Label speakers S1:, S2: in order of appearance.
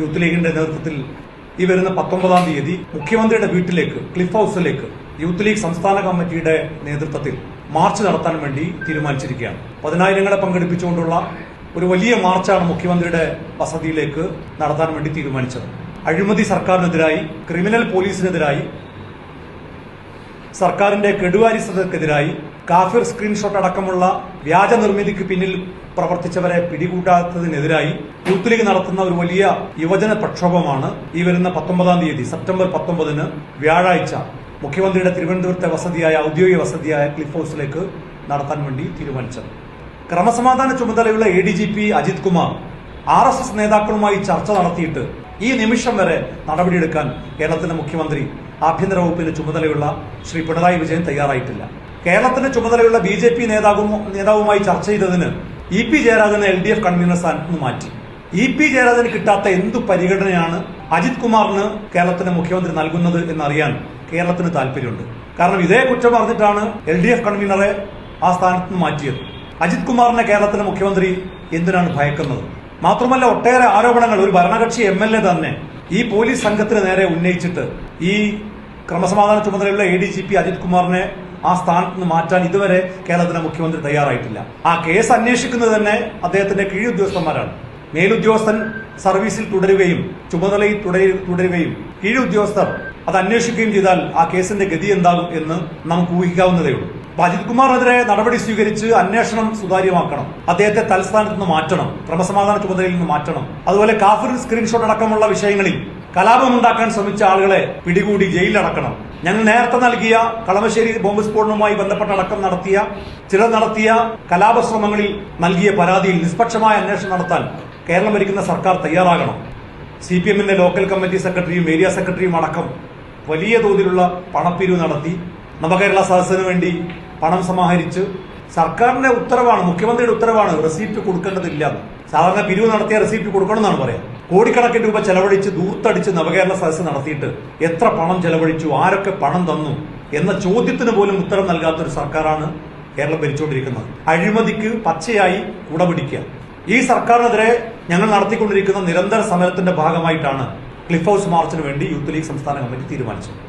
S1: Youth ലീഗിന്റെ നേതൃത്വത്തിൽ ഈ വരുന്ന പത്തൊമ്പതാം തീയതി മുഖ്യമന്ത്രിയുടെ വീട്ടിലേക്ക് ക്ലിഫ് ഹൌസിലേക്ക് യൂത്ത് ലീഗ് സംസ്ഥാന കമ്മിറ്റിയുടെ നേതൃത്വത്തിൽ മാർച്ച് നടത്താൻ വേണ്ടി തീരുമാനിച്ചിരിക്കുകയാണ്. പതിനായിരങ്ങളെ പങ്കെടുപ്പിച്ചുകൊണ്ടുള്ള ഒരു വലിയ മാർച്ചാണ് മുഖ്യമന്ത്രിയുടെ വസതിയിലേക്ക് നടത്താൻ വേണ്ടി തീരുമാനിച്ചത്. അഴിമതി സർക്കാരിനെതിരായി ക്രിമിനൽ പോലീസിനെതിരായി സർക്കാരിന്റെ കെടുവാരിസതക്കെതിരായി കാഫിർ സ്ക്രീൻഷോട്ട് അടക്കമുള്ള വ്യാജ നിർമ്മിതിക്ക് പിന്നിൽ പ്രവർത്തിച്ചവരെ പിടികൂടാത്തതിനെതിരായി യൂത്ത് ലീഗ് നടത്തുന്ന ഒരു വലിയ യുവജന പ്രക്ഷോഭമാണ് ഈ വരുന്ന പത്തൊമ്പതാം തീയതി സെപ്റ്റംബർ പത്തൊമ്പതിന് വ്യാഴാഴ്ച. മുഖ്യമന്ത്രിയുടെ തിരുവനന്തപുരത്തെ വസതിയായ ഔദ്യോഗിക വസതിയായ ക്ലിഫ് ഹൌസിലേക്ക് നടത്താൻ വേണ്ടി തീരുമാനിച്ചത്. ക്രമസമാധാന ചുമതലയുള്ള A D G P Ajith Kumar R S S നേതാക്കളുമായി ചർച്ച നടത്തിയിട്ട് ഈ നിമിഷം വരെ നടപടിയെടുക്കാൻ കേരളത്തിന്റെ മുഖ്യമന്ത്രി ആഭ്യന്തര വകുപ്പിന്റെ ചുമതലയുള്ള ശ്രീ പിണറായി വിജയൻ തയ്യാറായിട്ടില്ല. കേരളത്തിന്റെ ചുമതലയുള്ള ബി ജെ പി നേതാവും നേതാവുമായി ചർച്ച ചെയ്തതിന് ഇ പി ജയരാജനെ എൽ ഡി എഫ് കൺവീനർ സ്ഥാനത്ത് നിന്ന് മാറ്റി. ഇ പി ജയരാജന് കിട്ടാത്ത എന്തു പരിഗണനയാണ് അജിത് കുമാറിന് കേരളത്തിന്റെ മുഖ്യമന്ത്രി നൽകുന്നത് എന്നറിയാൻ കേരളത്തിന് താല്പര്യമുണ്ട്. കാരണം ഇതേ കുറ്റം പറഞ്ഞിട്ടാണ് എൽ ഡി എഫ് കൺവീനറെ ആ സ്ഥാനത്ത് നിന്ന് മാറ്റിയത്. അജിത് കുമാറിനെ കേരളത്തിലെ മുഖ്യമന്ത്രി എന്തിനാണ് ഭയക്കുന്നത്? മാത്രമല്ല ഒട്ടേറെ ആരോപണങ്ങൾ. ഒരു ഭരണകക്ഷി എം എൽ എ തന്നെ ഈ പോലീസ് സംഘത്തിന് നേരെ ഉന്നയിച്ചിട്ട് ഈ ക്രമസമാധാന ചുമതലയുള്ള A D G P Ajith കുമാറിനെ ആ സ്ഥാനത്ത് നിന്ന് മാറ്റാൻ ഇതുവരെ കേരളത്തിലെ മുഖ്യമന്ത്രി തയ്യാറായിട്ടില്ല. ആ കേസ് അന്വേഷിക്കുന്നത് തന്നെ അദ്ദേഹത്തിന്റെ കീഴുദ്യോഗസ്ഥന്മാരാണ്. മേലുദ്യോഗസ്ഥൻ സർവീസിൽ തുടരുകയും ചുമതലയിൽ തുടരു- തുടരുകയും കീഴുദ്യോഗസ്ഥർ അത് അന്വേഷിക്കുകയും ചെയ്താൽ ആ കേസിന്റെ ഗതി എന്താകും എന്ന് നമുക്ക് ഊഹിക്കാവുന്നതേ ഉള്ളൂ അപ്പൊ അജിത് കുമാറിനെതിരെ നടപടി സ്വീകരിച്ച് അന്വേഷണം സുതാര്യമാക്കണം. അദ്ദേഹത്തെ തലസ്ഥാനത്ത് നിന്ന് മാറ്റണം. ക്രമസമാധാന ചുമതലയിൽ നിന്ന് മാറ്റണം. അതുപോലെ കാഫിർ സ്ക്രീൻഷോട്ട് അടക്കമുള്ള വിഷയങ്ങളിൽ കലാപമുണ്ടാക്കാൻ ശ്രമിച്ച ആളുകളെ പിടികൂടി ജയിലിലടക്കണം. ഞങ്ങൾ നേരത്തെ നൽകിയ കളമശ്ശേരി ബോംബ് സ്ഫോടനവുമായി ബന്ധപ്പെട്ട അടക്കം നടത്തിയ ചിലർ നടത്തിയ കലാപശ്രമങ്ങളിൽ നൽകിയ പരാതിയിൽ നിഷ്പക്ഷമായ അന്വേഷണം നടത്താൻ കേരളം ഭരിക്കുന്ന സർക്കാർ തയ്യാറാകണം. സി പി എമ്മിന്റെ ലോക്കൽ കമ്മിറ്റി സെക്രട്ടറിയും ഏരിയ സെക്രട്ടറിയും അടക്കം വലിയ തോതിലുള്ള പണപ്പിരിവ് നടത്തി നവകേരള സദസ്സിന് വേണ്ടി പണം സമാഹരിച്ച് സർക്കാരിന്റെ ഉത്തരവാണ് മുഖ്യമന്ത്രിയുടെ ഉത്തരവാണ് റെസീപ്റ്റ് കൊടുക്കേണ്ടതില്ല സാധാരണ പിരിവ് നടത്തിയ റെസീപ്റ്റ് കൊടുക്കണം എന്നാണ് പറയാം. കോടിക്കണക്കിന് രൂപ ചെലവഴിച്ച് ദൂർത്തടിച്ച് നവകേരള സദസ്സ് നടത്തിയിട്ട് എത്ര പണം ചെലവഴിച്ചു ആരൊക്കെ പണം തന്നു എന്ന ചോദ്യത്തിന് പോലും ഉത്തരം നൽകാത്ത ഒരു സർക്കാരാണ് കേരളം ഭരിച്ചുകൊണ്ടിരിക്കുന്നത്. അഴിമതിക്ക് പച്ചയായി കുടപിടിക്കുക ഈ സർക്കാരിനെതിരെ ഞങ്ങൾ നടത്തിക്കൊണ്ടിരിക്കുന്ന നിരന്തര സമരത്തിന്റെ ഭാഗമായിട്ടാണ് ക്ലിഫ് ഹൗസ് മാർച്ചിന് വേണ്ടി യൂത്ത് ലീഗ് സംസ്ഥാന കമ്മിറ്റി തീരുമാനിച്ചത്.